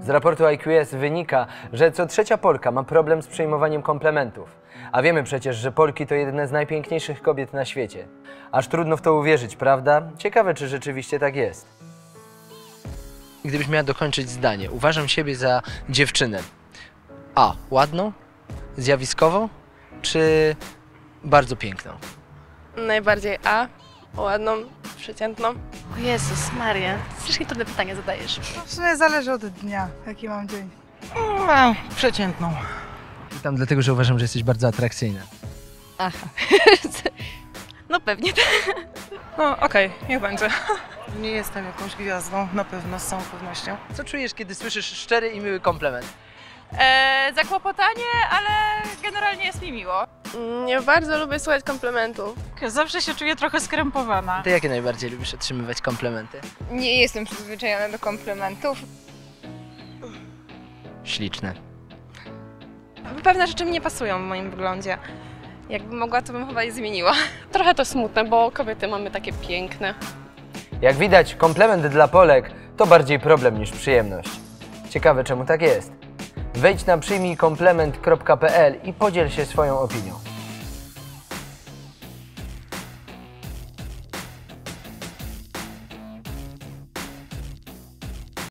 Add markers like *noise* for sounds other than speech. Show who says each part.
Speaker 1: Z raportu IQS wynika, że co trzecia Polka ma problem z przyjmowaniem komplementów. A wiemy przecież, że Polki to jedne z najpiękniejszych kobiet na świecie. Aż trudno w to uwierzyć, prawda? Ciekawe, czy rzeczywiście tak jest. Gdybyś miała dokończyć zdanie, uważam siebie za dziewczynę. A. Ładną? Zjawiskową? Czy bardzo piękną?
Speaker 2: Najbardziej A, ładną, przeciętną.
Speaker 3: O Jezus Maria, strasznie trudne pytanie zadajesz.
Speaker 4: W sumie zależy od dnia, jaki mam dzień.
Speaker 5: No, przeciętną.
Speaker 1: Pytam dlatego, że uważam, że jesteś bardzo atrakcyjna.
Speaker 3: Aha. no pewnie tak.
Speaker 5: No, okej, niech będzie. Nie jestem jakąś gwiazdą, na pewno, z całą pewnością.
Speaker 1: Co czujesz, kiedy słyszysz szczery i miły komplement?
Speaker 6: E, zakłopotanie, ale generalnie jest mi miło.
Speaker 2: Nie bardzo lubię słuchać komplementów.
Speaker 6: Zawsze się czuję trochę skrępowana.
Speaker 1: Ty jakie najbardziej lubisz otrzymywać komplementy?
Speaker 7: Nie jestem przyzwyczajona do komplementów.
Speaker 1: Śliczne.
Speaker 2: Pewne rzeczy mi nie pasują w moim wyglądzie. Jakbym mogła, to bym chyba je zmieniła. *laughs*
Speaker 8: Trochę to smutne, bo kobiety mamy takie piękne.
Speaker 1: Jak widać, komplement dla Polek to bardziej problem niż przyjemność. Ciekawe czemu tak jest. Wejdź na przyjmijkomplement.pl i podziel się swoją opinią.